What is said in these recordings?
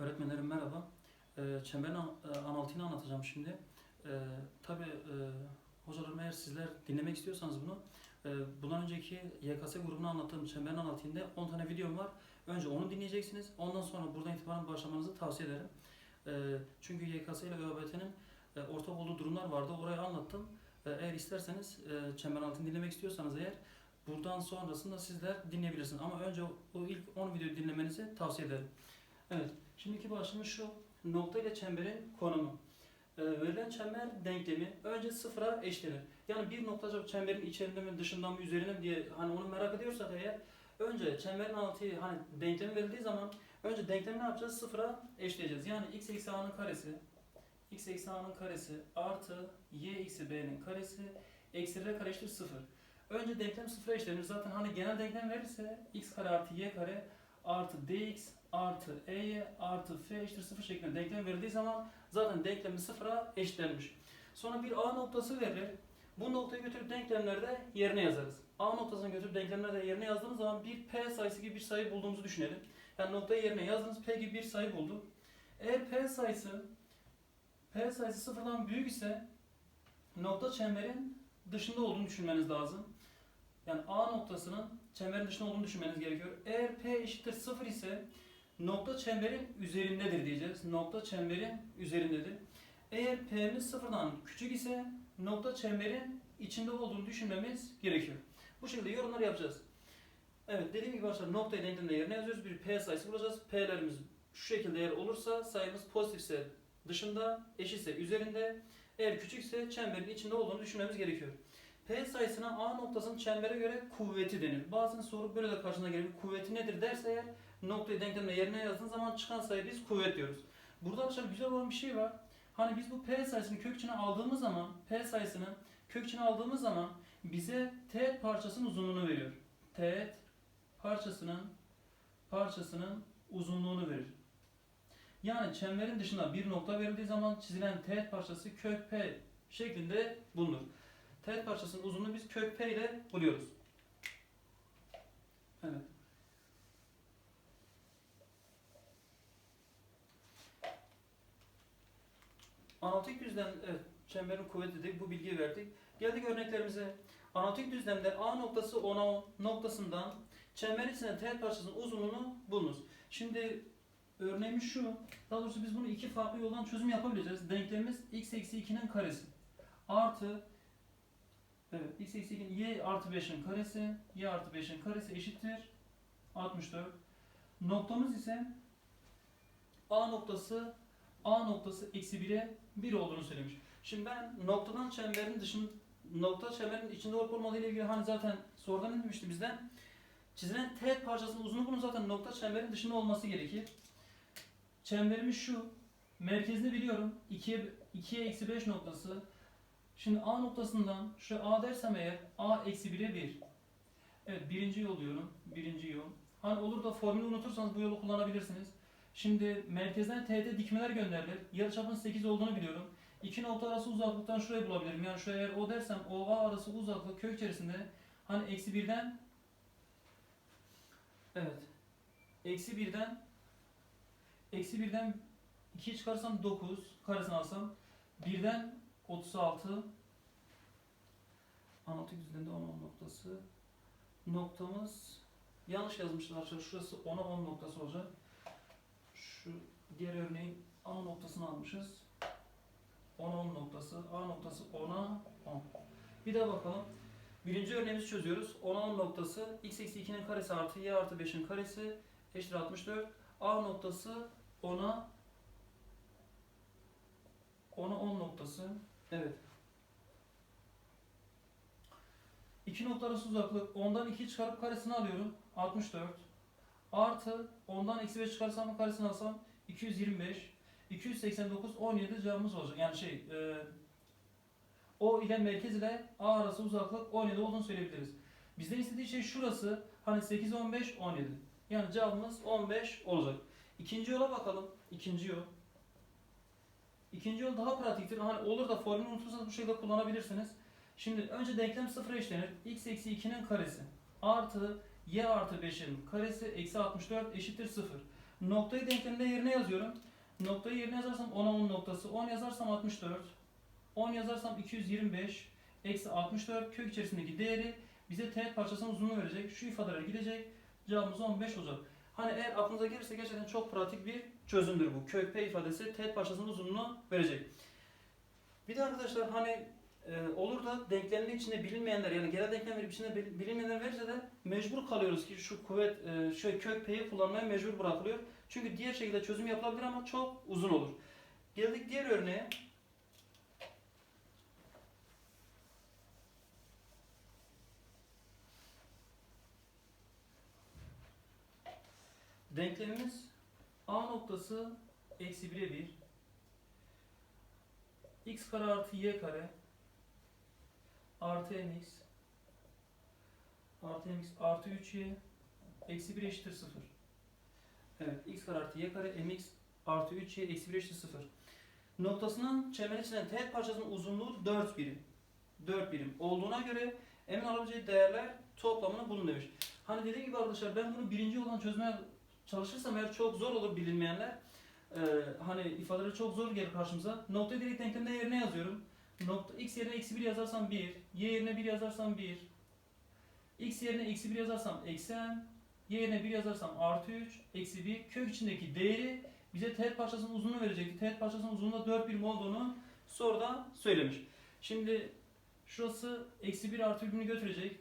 Öğretmenlerim merhaba. Ee, çemberin e, analitiğini anlatacağım şimdi. Ee, tabii e, hocalarım eğer sizler dinlemek istiyorsanız bunu, e, bundan önceki YKS grubunu anlattığım çemberin analitiğinde 10 tane videom var. Önce onu dinleyeceksiniz. Ondan sonra buradan itibaren başlamanızı tavsiye ederim. Ee, çünkü YKS ile ÖABT'nin e, ortak olduğu durumlar vardı. Orayı anlattım. Eğer isterseniz e, çember analitiğini dinlemek istiyorsanız eğer buradan sonrasında sizler dinleyebilirsiniz. Ama önce o ilk 10 videoyu dinlemenizi tavsiye ederim. Evet. Şimdiki başlığımız şu. Nokta ile çemberin konumu. Ee, verilen çember denklemi önce sıfıra eşlenir. Yani bir noktacık çemberin içerisinde mi dışında mı üzerinde mi diye hani onu merak ediyorsak eğer önce çemberin altı hani denklemi verildiği zaman önce denklemi ne yapacağız? Sıfıra eşleyeceğiz. Yani x eksi a'nın karesi x eksi a'nın karesi artı y eksi b'nin karesi eksi r kare eşittir sıfır. Önce denklem sıfıra eşlenir. Zaten hani genel denklem verirse x kare artı y kare artı dx artı ey artı f eşittir sıfır şeklinde denklem verildiği zaman zaten denklemi sıfıra eşitlenmiş. Sonra bir a noktası verilir. Bu noktayı götürüp denklemlerde yerine yazarız. A noktasını götürüp denklemlerde yerine yazdığımız zaman bir p sayısı gibi bir sayı bulduğumuzu düşünelim. Yani noktayı yerine yazdınız p gibi bir sayı bulduk. Eğer p sayısı p sayısı sıfırdan büyük ise nokta çemberin dışında olduğunu düşünmeniz lazım. Yani A noktasının çemberin dışında olduğunu düşünmeniz gerekiyor. Eğer P eşittir 0 ise nokta çemberin üzerindedir diyeceğiz. Nokta çemberin üzerindedir. Eğer P'miz sıfırdan küçük ise nokta çemberin içinde olduğunu düşünmemiz gerekiyor. Bu şekilde yorumlar yapacağız. Evet dediğim gibi arkadaşlar noktayı denklemde yerine yazıyoruz. Bir P sayısı bulacağız. P'lerimiz şu şekilde eğer olursa sayımız pozitifse dışında, eşitse üzerinde, eğer küçükse çemberin içinde olduğunu düşünmemiz gerekiyor. P sayısına A noktasının çembere göre kuvveti denir. Bazen soru böyle de karşına gelebilir. Kuvveti nedir derse eğer noktayı denklemde yerine yazdığın zaman çıkan sayı biz kuvvet diyoruz. Burada arkadaşlar güzel olan bir şey var. Hani biz bu P sayısını kök içine aldığımız zaman P sayısını kök içine aldığımız zaman bize teğet parçasının uzunluğunu veriyor. Teğet parçasının parçasının uzunluğunu verir. Yani çemberin dışında bir nokta verildiği zaman çizilen teğet parçası kök P şeklinde bulunur. Teğet parçasının uzunluğunu biz kök P ile buluyoruz. Evet. Analitik düzlem, evet, çemberin kuvveti dedik, bu bilgiyi verdik. Geldik örneklerimize. Analitik düzlemde A noktası 10'a 10 noktasından çemberin içinde teğet parçasının uzunluğunu bulunuz. Şimdi örneğimiz şu, daha doğrusu biz bunu iki farklı yoldan çözüm yapabileceğiz. Denklemimiz x eksi 2'nin karesi artı Evet, x eksi 2'nin y artı 5'in karesi, y artı 5'in karesi eşittir 64. Noktamız ise A noktası, A noktası eksi 1'e 1 olduğunu söylemiş. Şimdi ben noktadan çemberin dışın, nokta çemberin içinde olup olmadığı ile ilgili hani zaten soruda ne demişti bizden? Çizilen teğet parçasının uzunluğunun zaten nokta çemberin dışında olması gerekir. Çemberimiz şu, merkezini biliyorum, 2'ye 2'ye eksi 5 noktası, Şimdi A noktasından şu A dersem eğer A eksi 1'e 1. Evet birinci yol diyorum. Birinci yol. Hani olur da formülü unutursanız bu yolu kullanabilirsiniz. Şimdi merkezden T'de dikmeler gönderilir. Yarıçapın 8 olduğunu biliyorum. İki nokta arası uzaklıktan şurayı bulabilirim. Yani şuraya eğer O dersem O A arası uzaklık kök içerisinde hani eksi 1'den Evet. Eksi 1'den eksi 1'den 2'yi çıkarsam 9 karesini alsam 1'den 36 analitik düzlemde 10 10 noktası noktamız yanlış yazmışlar şurası 10'a 10 noktası olacak şu diğer örneğin A noktasını almışız. 10'a 10 noktası A noktası 10'a 10 bir daha bakalım. Birinci örneğimizi çözüyoruz. 10'a 10 noktası x eksi 2'nin karesi artı y artı 5'in karesi eşittir 64 A noktası 10'a 10'a 10 noktası. Evet. İki nokta arası uzaklık. 10'dan 2 çıkarıp karesini alıyorum. 64. Artı 10'dan eksi 5 çıkarsam karesini alsam 225. 289 17 cevabımız olacak. Yani şey e, O ile merkez ile A arası uzaklık 17 olduğunu söyleyebiliriz. Bizden istediği şey şurası. Hani 8 15 17. Yani cevabımız 15 olacak. İkinci yola bakalım. İkinci yol. İkinci yol daha pratiktir. Hani olur da formülü unutursanız bu şekilde kullanabilirsiniz. Şimdi önce denklem sıfıra eşlenir. x eksi 2'nin karesi artı y artı 5'in karesi eksi 64 eşittir 0. Noktayı denklemde yerine yazıyorum. Noktayı yerine yazarsam 10'a 10 noktası. 10 yazarsam 64. 10 yazarsam 225. Eksi 64 kök içerisindeki değeri bize teğet parçasının uzunluğu verecek. Şu ifadelere gidecek. Cevabımız 15 olacak. Hani eğer aklınıza gelirse gerçekten çok pratik bir çözümdür bu. Kök P ifadesi teğet parçasının uzunluğunu verecek. Bir de arkadaşlar hani e, olur da denklemin içinde bilinmeyenler yani genel denklem verip içinde bil- bilinmeyenler verirse de mecbur kalıyoruz ki şu kuvvet şöyle kök P'yi kullanmaya mecbur bırakılıyor. Çünkü diğer şekilde çözüm yapılabilir ama çok uzun olur. Geldik diğer örneğe. Denklemimiz A noktası eksi 1'e 1 x kare artı y kare artı mx artı mx artı 3y eksi 1 eşittir 0. Evet x kare artı y kare mx artı 3y eksi 1 eşittir 0. Noktasının çemberin içinden teğet parçasının uzunluğu 4 birim. 4 birim olduğuna göre emin alabileceği değerler toplamını bulun demiş. Hani dediğim gibi arkadaşlar ben bunu birinci yoldan çözmeye çalışırsam eğer çok zor olur bilinmeyenler. Ee, hani ifadeleri çok zor gelir karşımıza. Noktayı direkt denklemde yerine yazıyorum. Nokta x yerine eksi 1 yazarsam 1, y yerine 1 yazarsam 1, x yerine eksi 1 yazarsam eksi m, y yerine 1 yazarsam artı 3, eksi 1, kök içindeki değeri bize teğet parçasının uzunluğu verecekti. Teğet parçasının uzunluğunda 4 birim olduğunu soruda söylemiş. Şimdi şurası eksi 1 artı birbirini götürecek.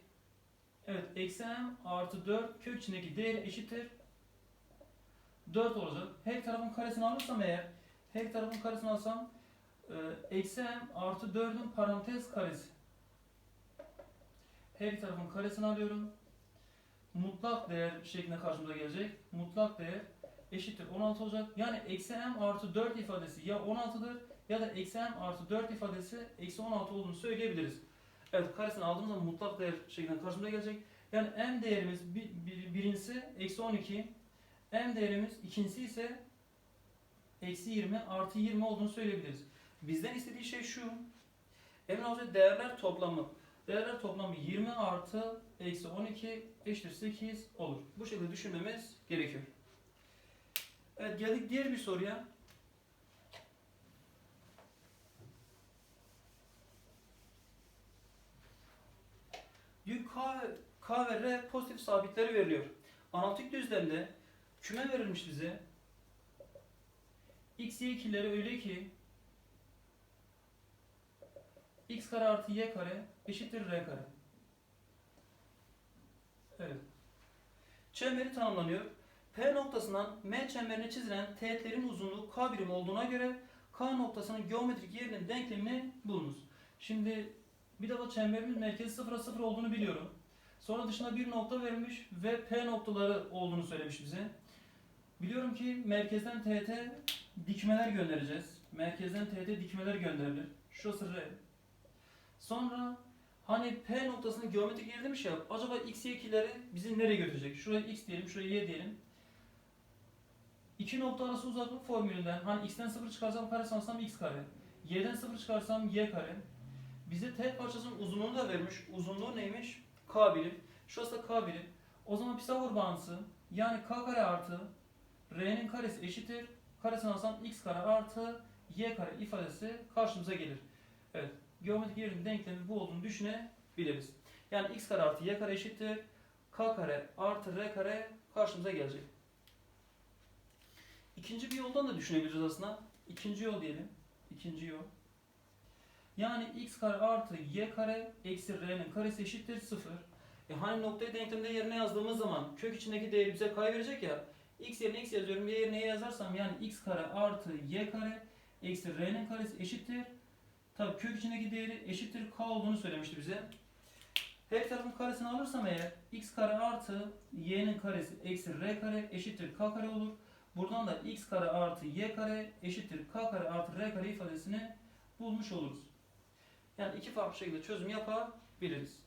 Evet eksi m artı 4 kök içindeki değeri eşittir 4 olacak. Her tarafın karesini alırsam eğer, her tarafın karesini alsam e, eksi m artı 4'ün parantez karesi. Her tarafın karesini alıyorum. Mutlak değer şeklinde karşımıza gelecek. Mutlak değer eşittir 16 olacak. Yani eksi m artı 4 ifadesi ya 16'dır ya da eksi m artı 4 ifadesi eksi 16 olduğunu söyleyebiliriz. Evet karesini aldığımız zaman mutlak değer şeklinde karşımıza gelecek. Yani m değerimiz bir, bir, birincisi eksi 12, M değerimiz ikincisi ise eksi 20 artı 20 olduğunu söyleyebiliriz. Bizden istediği şey şu. Emin olacak değerler toplamı. Değerler toplamı 20 artı eksi 12 eşittir 8 olur. Bu şekilde düşünmemiz gerekiyor. Evet geldik diğer bir soruya. Yük K, K ve R pozitif sabitleri veriliyor. Analitik düzlemde küme verilmiş bize. X, Y ikileri öyle ki x kare artı y kare eşittir r kare. Evet. Çemberi tanımlanıyor. P noktasından M çemberine çizilen teğetlerin uzunluğu k birim olduğuna göre K noktasının geometrik yerinin denklemini bulunuz. Şimdi bir defa çemberimiz merkezi 0'a 0 olduğunu biliyorum. Sonra dışına bir nokta verilmiş ve P noktaları olduğunu söylemiş bize. Biliyorum ki merkezden TT dikmeler göndereceğiz. Merkezden TT dikmeler gönderilir. Şurası R. Sonra hani P noktasının geometrik yeri demiş ya acaba x, y ikileri bizi nereye götürecek? Şuraya x diyelim, şuraya y diyelim. İki nokta arası uzaklık formülünden hani x'ten 0 çıkarsam kare sansam x kare. Y'den 0 çıkarsam y kare. Bize teğet parçasının uzunluğunu da vermiş. Uzunluğu neymiş? K birim. Şurası da K birim. O zaman Pisagor bağıntısı yani K kare artı R'nin karesi eşittir. Karesini alsam x kare artı y kare ifadesi karşımıza gelir. Geometrik yerin denklemi bu olduğunu düşünebiliriz. Yani x kare artı y kare eşittir. K kare artı r kare karşımıza gelecek. İkinci bir yoldan da düşünebiliriz aslında. İkinci yol diyelim. İkinci yol. Yani x kare artı y kare eksi r'nin karesi eşittir 0. E hani noktayı denklemde yerine yazdığımız zaman kök içindeki değeri bize k verecek ya. x yerine x yazıyorum, y yerine y yazarsam yani x kare artı y kare eksi r'nin karesi eşittir. Tabii kök içindeki değeri eşittir k olduğunu söylemişti bize. Her tarafın karesini alırsam eğer x kare artı y'nin karesi eksi r kare eşittir k kare olur. Buradan da x kare artı y kare eşittir k kare artı r kare ifadesini bulmuş oluruz. Yani iki farklı şekilde çözüm yapabiliriz.